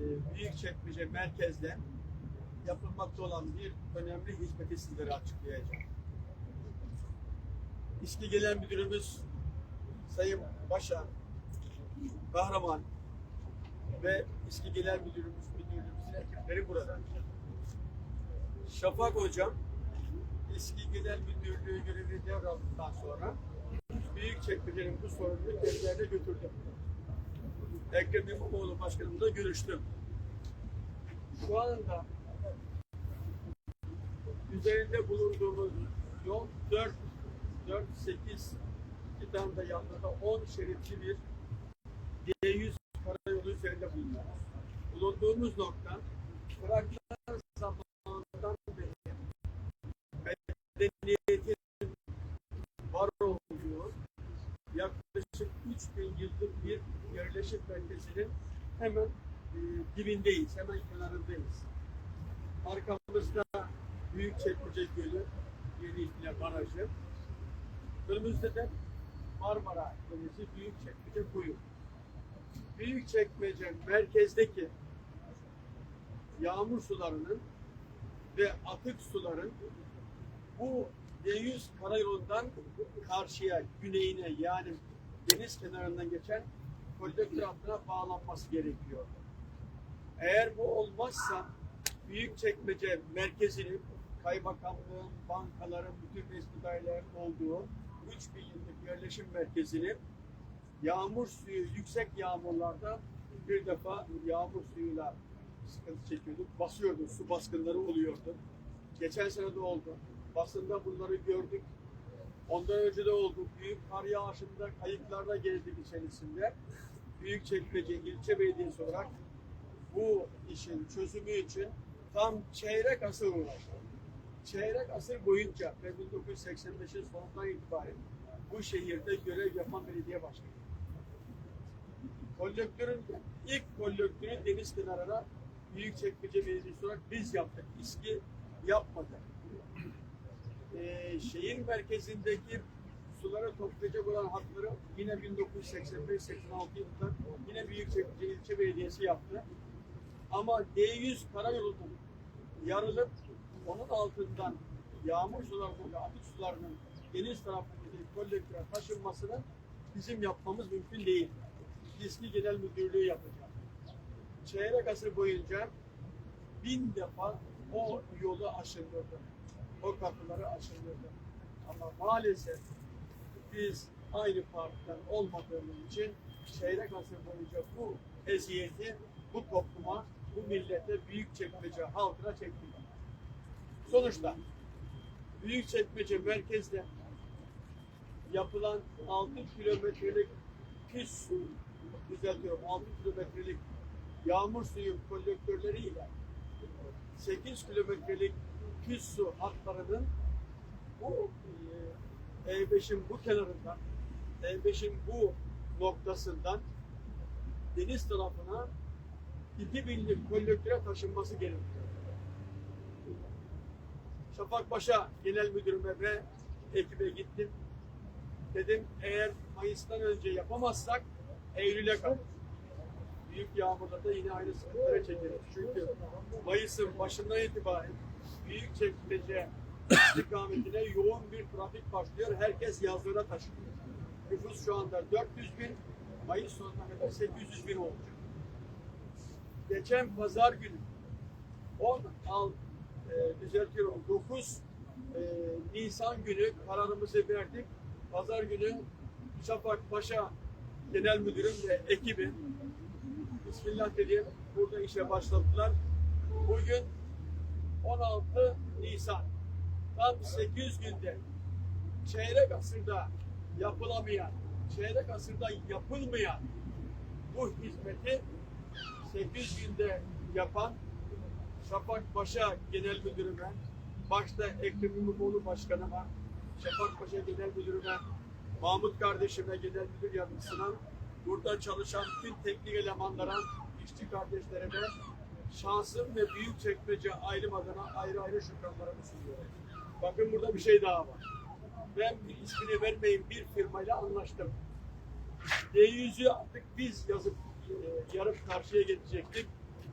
e, Büyükçekmece merkezde yapılmakta olan bir önemli hizmeti sizlere açıklayacağım. İSKİ Genel Müdürümüz Sayın Başar, Kahraman ve İSKİ Genel Müdürümüz, müdürlüğümüzün ekipleri burada. Şafak Hocam, İSKİ Genel Müdürlüğü görevini devraldıktan sonra Büyükçekmece'nin bu sorununu kendilerine götürdüm. Ekrem İmamoğlu Başkanımla görüştüm. Şu anda üzerinde bulunduğumuz yol 4 4 8 iki tane de yanında 10 şeritli bir D100 karayolu üzerinde bulunuyoruz. Bulunduğumuz nokta Irak'tan zamanından beri medeniyetin var olduğu yaklaşık 3000 yıllık bir yerleşim merkezinin hemen e, dibindeyiz, hemen kenarındayız. Arkamızda Büyükçekmece Gölü, Yeni İhtilal Barajı. Önümüzde de Marmara Denizi Büyükçekmece Kuyu. Büyükçekmece merkezdeki yağmur sularının ve atık suların bu D100 karayolundan karşıya, güneyine yani deniz kenarından geçen kolektör hattına bağlanması gerekiyor. Eğer bu olmazsa Büyükçekmece merkezini kaymakamlığın, bankaların, bütün resmi dairelerin olduğu 3000 yıllık yerleşim merkezini yağmur suyu, yüksek yağmurlarda bir defa yağmur suyuyla sıkıntı çekiyorduk. Basıyordu, su baskınları oluyordu. Geçen sene de oldu. Basında bunları gördük. Ondan önce de oldu. Büyük kar yağışında kayıklarda gezdik içerisinde. Büyükçekmece ilçe belediyesi olarak bu işin çözümü için tam çeyrek asır uğraştı. Çeyrek asır boyunca ve 1985'in sonundan itibaren bu şehirde görev yapan belediye başkanı. Kolektörün ilk kolektörü deniz kenarına Büyükçekmece Belediyesi olarak biz yaptık. İSKİ yapmadı. Ee, şehir merkezindeki suları toplayacak olan hatları yine 1985-86 yılında yine Büyükçekmece İlçe Belediyesi yaptı. Ama D100 karayolunun yarılıp onun altından yağmur sularının ve atık sularının deniz tarafındaki kolektöre taşınmasını bizim yapmamız mümkün değil. İSKİ Genel Müdürlüğü yapacak. Çeyrek asır boyunca bin defa o yolu aşındırdı. O kapıları aşındırdı. Ama maalesef biz aynı partiden olmadığımız için çeyrek asır boyunca bu eziyeti bu topluma, bu millete büyük çekmece halkına çektik. Sonuçta Büyükçekmece merkezde yapılan 6 kilometrelik pis su, düzeltiyorum 6 kilometrelik yağmur suyu kolektörleriyle 8 kilometrelik pis su hatlarının bu e, E5'in bu kenarından E5'in bu noktasından deniz tarafına 2000'lik kolektöre taşınması gerekiyor. Şafakpaşa Genel Müdürüme ve ekibe gittim. Dedim eğer Mayıs'tan önce yapamazsak Eylül'e kalır. Büyük yağmurlarda yine aynı sıkıntıları çekeriz. Çünkü Mayıs'ın başından itibaren büyük çekmece istikametine yoğun bir trafik başlıyor. Herkes yazlara taşınıyor. Nüfus şu anda 400 bin, Mayıs sonuna kadar 800 bin olacak. Geçen pazar günü 10 al e, düzeltiyorum 9 e, Nisan günü kararımızı verdik. Pazar günü Şafak Paşa Genel Müdürüm ve ekibi Bismillah dediğim burada işe başladılar. Bugün 16 Nisan tam 800 günde çeyrek asırda yapılamayan, çeyrek asırda yapılmayan bu hizmeti 800 günde yapan Şafak Paşa Genel Müdürüme, başta Ekrem İmamoğlu Başkanıma, Şafak Paşa Genel Müdürüme, Mahmut kardeşime, Genel Müdür Yardımcısına, burada çalışan tüm teknik elemanlara, işçi kardeşlerime, şansım ve büyük çekmece ailem adına ayrı ayrı şükranlarımı sunuyorum. Bakın burada bir şey daha var. Ben bir ismini vermeyin bir firmayla anlaştım. D100'ü artık biz yazıp e, yarıp karşıya geçecektik.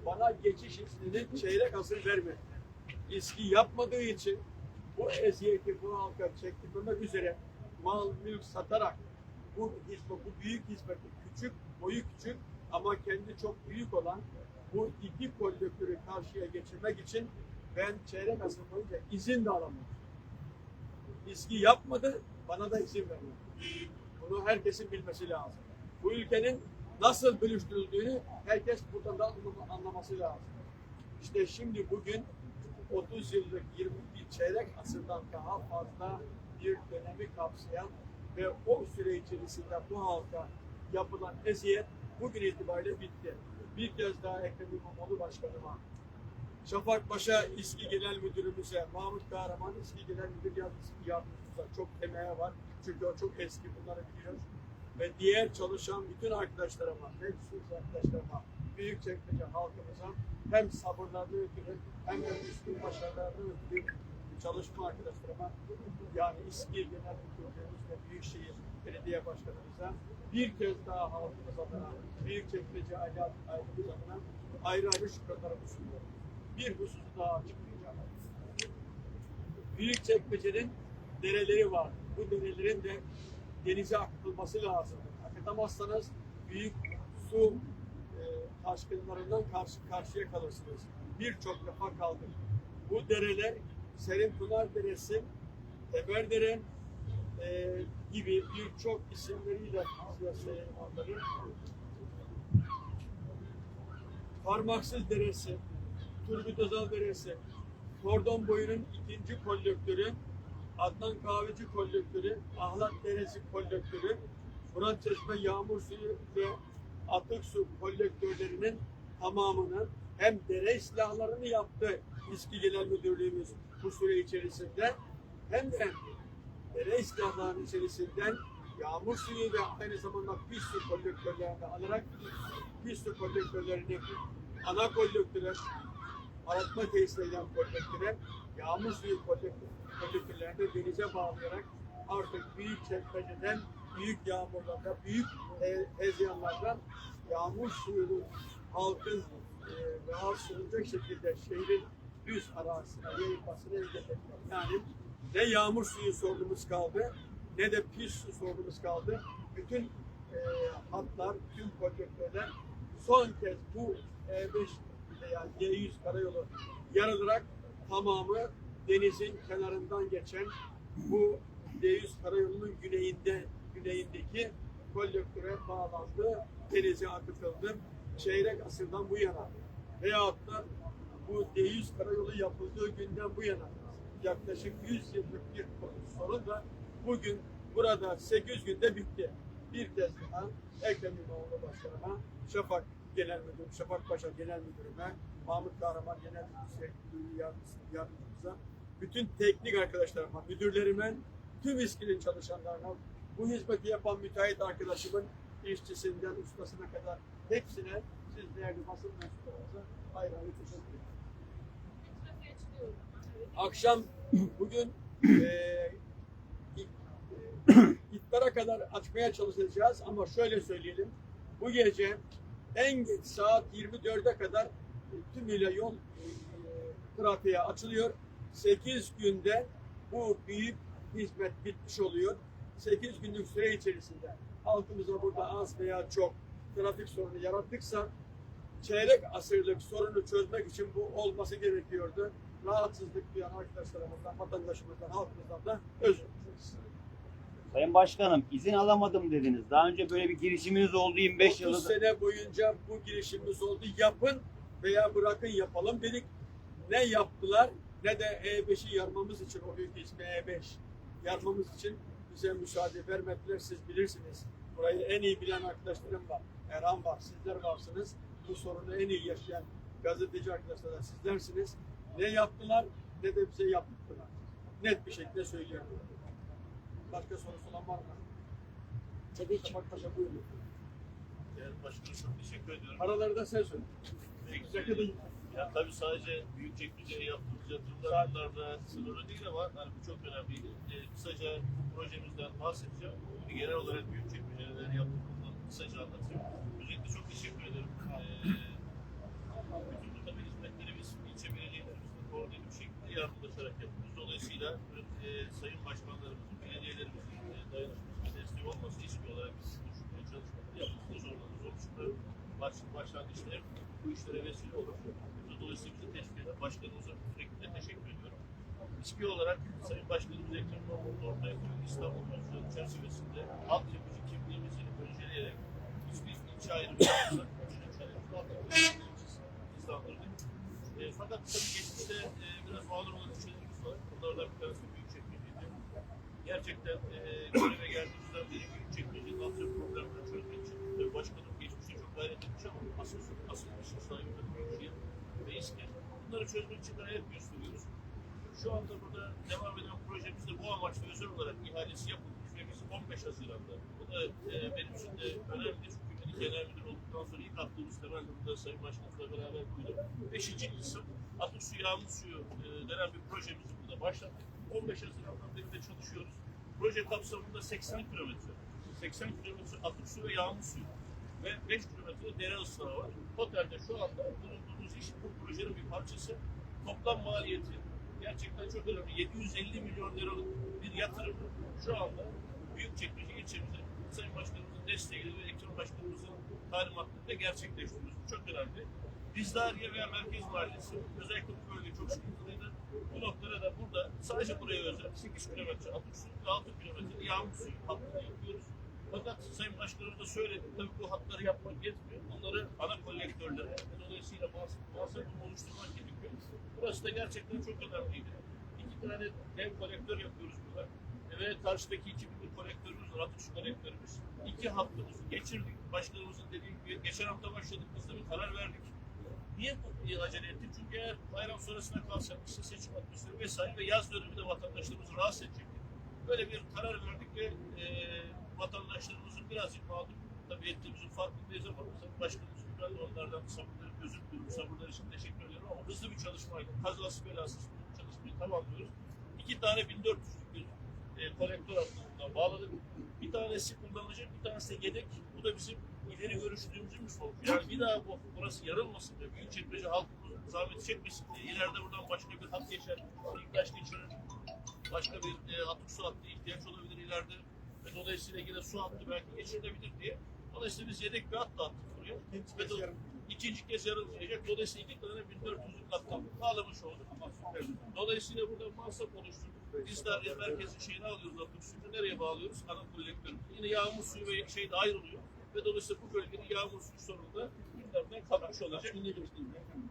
bana geçiş iznini çeyrek asır vermedi. İSKİ yapmadığı için bu eziyeti bu halka çektirmemek üzere mal mülk satarak bu hizmet, bu büyük hizmeti küçük, boyu küçük ama kendi çok büyük olan bu iki kolektörü karşıya geçirmek için ben çeyrek asır boyunca izin de alamadım. İSKİ yapmadı, bana da izin vermedi. Bunu herkesin bilmesi lazım. Bu ülkenin nasıl bölüştürüldüğünü herkes buradan da anlam- anlaması lazım. İşte şimdi bugün 30 yıllık 20 bir çeyrek asırdan daha fazla bir dönemi kapsayan ve o süre içerisinde bu halka yapılan eziyet bugün itibariyle bitti. Bir kez daha Ekrem İmamoğlu Başkanıma, Şafak Paşa İSKİ Genel Müdürümüze, Mahmut Kahraman İSKİ Genel Müdür Yardımcımıza çok emeği var. Çünkü o çok eski bunları biliyor. Ve diğer çalışan bütün arkadaşlarıma, meclis arkadaşlarıma, Büyükçekmece halkımıza hem sabırlarını ötürü hem de üstün başarılarını ötürü çalışma arkadaşlarıma yani İSKİ Genel Müdürlüğümüz ve Büyükşehir Belediye Başkanımıza bir kez daha halkımız adına, Büyükçekmece aile ailemiz adına ayrı ayrı şükranlarımı sunuyorum. Bir hususu daha açıklayacağım. Büyükçekmece'nin dereleri var. Bu derelerin de denize akıtılması lazım. Akıtamazsanız büyük su e, taşkınlarından karşı karşıya kalırsınız. Birçok defa kaldık. Bu dereler Serin Pınar Deresi, Eberdere e, gibi birçok isimleriyle Parmaksız Deresi, Özal Deresi, Kordon Boyu'nun ikinci kolektörü, Adnan Kahveci kolektörü, Ahlat Deresi kolektörü, Murat Çeşme Yağmur Suyu ve Atık Su kolektörlerinin tamamını hem dere silahlarını yaptı İSKİ Genel Müdürlüğümüz bu süre içerisinde hem de dere silahlarının içerisinden yağmur suyu ve aynı zamanda pis su kolektörlerini alarak pis su kolektörlerini ana kolektöre arıtma tesislerinden kolektöre yağmur suyu kolektör- kolektörlerini denize bağlayarak artık büyük çekmeceden büyük yağmurlarda, büyük e, ezyanlardan yağmur suyunun halkın e, rahatsız olacak şekilde şehrin düz arazisine yayılmasını engellemek. Yani ne yağmur suyu sorunumuz kaldı ne de pis su sorunumuz kaldı. Bütün e, hatlar, tüm kolektörler son kez bu E5 yani D100 karayolu yarılarak tamamı denizin kenarından geçen bu D100 karayolunun güneyinde güneyindeki kolektöre bağlandı, denize akıtıldı. Çeyrek asırdan bu yana veyahut da bu D100 karayolu yapıldığı günden bu yana yaklaşık 100 yıllık bir sorun da bugün burada 8 günde bitti. Bir kez daha Ekrem İmamoğlu Başkanıma, Şafak Genel Müdürüm, Şafak Paşa Genel Müdürüme, Mahmut Kahraman Genel Müdür Yardımcısı, Yardımcımıza, bütün teknik arkadaşlarıma, müdürlerime, tüm İSKİ'nin çalışanlarına, bu hizmeti yapan müteahhit arkadaşımın işçisinden ustasına kadar hepsine siz değerli basın mensuplarınıza ayrı teşekkür ederim. Akşam bugün e, iftara kadar açmaya çalışacağız ama şöyle söyleyelim. Bu gece en geç saat 24'e kadar tümüyle yol trafiğe açılıyor. 8 günde bu büyük hizmet bitmiş oluyor. 8 günlük süre içerisinde halkımıza burada az veya çok trafik sorunu yarattıksa çeyrek asırlık sorunu çözmek için bu olması gerekiyordu. Rahatsızlık duyan arkadaşlarımızdan, vatandaşımızdan, halkımızdan da özür dileriz. Sayın Başkanım izin alamadım dediniz. Daha önce böyle bir girişiminiz oldu 25 30 yılda. sene boyunca bu girişimimiz oldu. Yapın veya bırakın yapalım dedik. Ne yaptılar ne de E5'i yarmamız için o büyük ismi E5 yarmamız için bize müsaade vermediler. Siz bilirsiniz. Burayı en iyi bilen arkadaşlarım var. Erhan var, sizler varsınız. Bu sorunu en iyi yaşayan gazeteci arkadaşlar da sizlersiniz. Ne yaptılar ne de bize yaptılar. Net bir şekilde söylüyorum. Başka sorusu olan var mı? Tabii ki. Paşa buyurun. Değerli başkanım çok teşekkür ediyorum. Paraları da sen söyle. Ya tabii sadece Büyükçekmece'ye yaptığımız yatırımlar bunlarda sınırlı değil ama hani bu çok önemli. Ee, kısaca bu projemizden bahsedeceğim. Bir genel olarak Büyükçekmece'ye neler yaptığımızdan kısaca anlatayım. Özellikle çok teşekkür ederim. Ee, başlangıçta hep bu işlere vesile olur. Dolayısıyla bizi teşvik eden başkanımıza sürekli teşekkür ediyorum. İSKİ olarak Sayın Başkanımız Ekrem İmamoğlu ortaya koyduğu İstanbul Konuşması çerçevesinde altyapıcı kimliğimizi önceleyerek hiçbir ilçe ilçesi hızlandırdık. E, fakat tabii geçmişte e, biraz mağdur olan ilçelerimiz var. Bunlardan bir tanesi Büyükçekmece'ydi. Gerçekten e, göreve geldiğimizden beri Büyükçekmece'nin altyapı problemlerini çözmek için ve başkanım geçmişte çok gayret etmiş ama asıl, asıl işin sahibi de Büyükşehir ve İSKİ. Bunları çözmek için gayret gösteriyoruz. Şu anda burada devam eden projemizde bu amaçla özel olarak ihalesi yapılmış ve biz 15 Haziran'da. Bu da e, benim için de önemli çünkü beni genel müdür olduktan sonra ilk attığımız temel burada Sayın Başkanımızla beraber koyduk. Beşinci kısım atık su yağmur suyu e, denen bir projemizi burada başlattık. 15 Haziran'dan beri de çalışıyoruz. Proje kapsamında 80 kilometre, 80 kilometre atık su ve yağmur suyu ve 5 kilometre dere ıslahı var. Totalde şu anda bulunduğumuz iş bu projenin bir parçası. Toplam maliyeti gerçekten çok önemli. 750 milyon liralık bir yatırım şu anda Büyükçekmece ilçemize Sayın Başkanımızın desteğiyle ve Ekrem Başkanımızın talimatlarıyla gerçekleştiriyoruz. Bu çok önemli. Dizdariye veya Merkez Mahallesi özellikle bu bölge çok sıkıntılıydı. Bu noktada da burada sadece buraya özel 8 kilometre atık su ve 6 kilometre yağmur suyu hattını yapıyoruz. Fakat Sayın Başkanım da söyledi, tabii bu hatları yapmak yetmiyor. Bunları ana kolektörlere dolayısıyla bahsettiğim oluşturmak gerekiyor. Burası da gerçekten çok önemliydi. İki tane dev kolektör yapıyoruz burada. Ve karşıdaki iki bir kolektörümüz var, atık su kolektörümüz. İki haftamızı geçirdik. Başkanımızın dediği gibi geçen hafta başladık, biz de bir karar verdik. Niye bu acele ettik? Çünkü eğer bayram sonrasına kalsak, işte seçim atmosferi vesaire ve yaz döneminde vatandaşlarımızı rahatsız edecektik. Böyle bir karar verdik ve e, vatandaşlarımızın birazcık mağdur tabii ettiğimizin farkındayız ama Sayın Başkanımız biraz onlardan sabırları, özür diliyorum, sabırlar için teşekkür ediyorum ama hızlı bir çalışmaydı. Kazası belasız bu çalışmayı tamamlıyoruz. İki tane 1400'lük bir e, kolektör hattından bağladık. Bir tanesi kullanılacak, bir tanesi de yedek. Bu da bizim ileri görüştüğümüzün bir sonucu. Yani bir daha bu, burası yarılmasın diye, büyük çekmece halkımız zahmet çekmesin diye, ileride buradan başka bir hat geçer, İlktaş geçirir, başka bir e, atık su hattı ihtiyaç olabilir ileride ve dolayısıyla yine su hattı belki geçirilebilir diye. Dolayısıyla biz yedek bir hat da attık buraya. İkinci Ve kez yarım. ikinci kez yarılmayacak. Dolayısıyla iki tane 1400'lük hattan bağlamış olduk. Dolayısıyla burada masraf oluşturduk. Biz de merkezin şeyini alıyoruz atık suyunu nereye bağlıyoruz? Ana kolektörü. Yine yağmur suyu ve şey de ayrılıyor. Ve dolayısıyla bu bölgenin yağmur suyu sorunu da gündemden kalkmış olacak.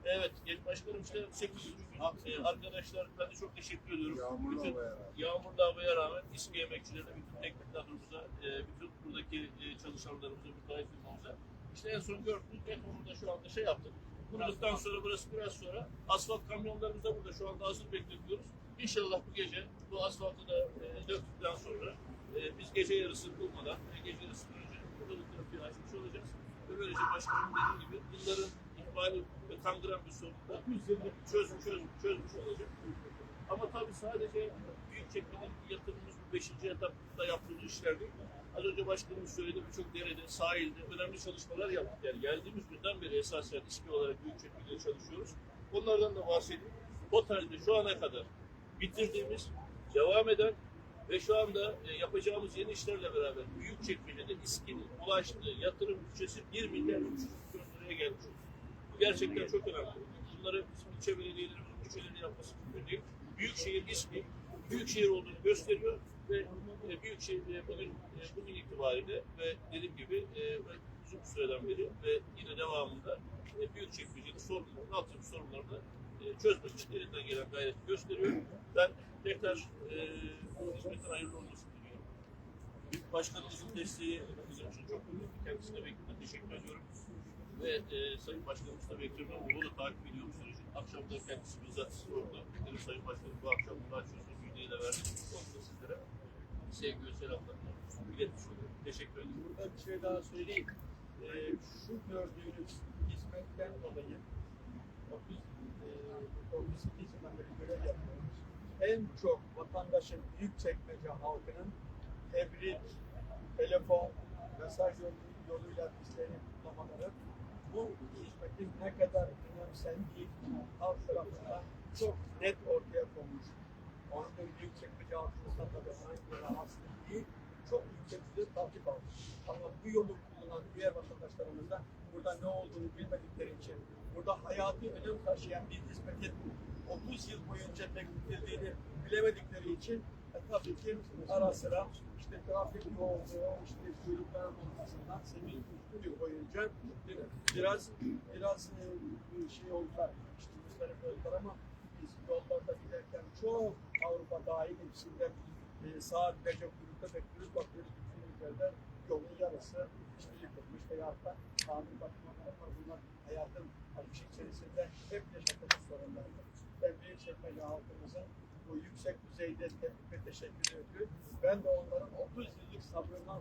Evet, Genç Başkanım işte 8. gün e, arkadaşlar ben de çok teşekkür ediyorum. Yağmurlu bütün, havaya rağmen. Yağmurlu havaya rağmen İSKİ emekçilerine, bütün teknik kadromuza, e, bütün buradaki e, çalışanlarımıza, müteahhit firmamıza. İşte en son gördüğünüz en sonunda şu anda şey yaptık. Kurulduktan sonra burası biraz sonra asfalt kamyonlarımız da burada şu anda hazır bekletiyoruz. İnşallah bu gece bu asfaltı da e, döktükten sonra e, biz gece yarısı bulmadan ve gece yarısı önce burada bu trafiği açmış olacağız. Böylece başkanım dediği gibi yılların ihmali ve kangren bir sorunu da çöz, çöz, çözmüş olacak. Ama tabii sadece büyük çekmenin yatırımımız bu 5. etapta yaptığımız işler değil. Az önce başkanımız söyledi birçok derede, sahilde önemli çalışmalar yaptık. Yani geldiğimiz günden beri esasen ismi olarak büyük çekmede çalışıyoruz. Onlardan da bahsedeyim. Totalde şu ana kadar bitirdiğimiz, devam eden ve şu anda e, yapacağımız yeni işlerle beraber büyük çekmecede İSKİ'nin ulaştığı yatırım bütçesi 1 milyar 300 milyon liraya gelmiş. Bu gerçekten çok önemli. Bunları bizim ilçe belediyelerimizin bütçelerini yapması mümkün değil. Büyükşehir İSKİ büyükşehir olduğunu gösteriyor ve e, Büyükşehir e, bugün bugün itibariyle ve dediğim gibi uzun süreden beri ve yine devamında e, Büyükçekmece'nin sorunlarını, altyapı sorunlarını e, çözmek için elinden gelen gayreti gösteriyor. Ben tekrar e, bu hizmetin hayırlı olmasını diliyorum. Başkanımızın desteği bizim için çok önemli. Kendisine bekliyorum. Teşekkür ediyorum. Ve e, Sayın Başkanımız da bekliyorum. Onu da takip ediyorum süreci. Akşam da kendisi bizzat orada. Dedim Sayın Başkanım bu akşam bunu açıyorsun. Müjdeyi de verdim. Onu da sizlere sevgi ve selamlarını iletmiş oluyorum. Teşekkür ederim. Burada bir şey daha söyleyeyim. E, şu gördüğünüz hizmetten dolayı 30 lojistik hizmetleri görev yapıyor. En çok vatandaşın büyük çekmece halkının tebrik, telefon, mesaj yolu, yoluyla bizlerin kutlamaları bu hizmetin ne kadar önemsendiği halk tarafından çok net ortaya konmuş. Orada büyük çekmece halkımızda da herhangi bir rahatsızlık değil, çok yüksek bir takip almış. Ama bu yolu kullanan diğer vatandaşlarımızda burada ne olduğunu bilmedikleri için burada hayati önem taşıyan bir hizmetin 30 yıl boyunca teklif edildiğini bilemedikleri için e, tabii ki ara sıra işte trafik yoğunluğu, işte kuyrukların olmasından senin yıl boyunca biraz biraz e, şey oldular, işte müzdarip oldular ama biz yollarda giderken çok Avrupa dahil hepsinde e, saatlerce kuyrukta bekliyoruz, bakıyoruz bütün ülkelerde yolun yarısı işte yıkılmış veya da tamir bakımları var. Bunlar hayatın akışı içerisinde hep yaşadığımız sorunlardır. Ben Büyükçekmece halkımızın bu yüksek düzeyde tebrik ve teşekkür ediyorum. Ben de onların 30 yıllık sabrından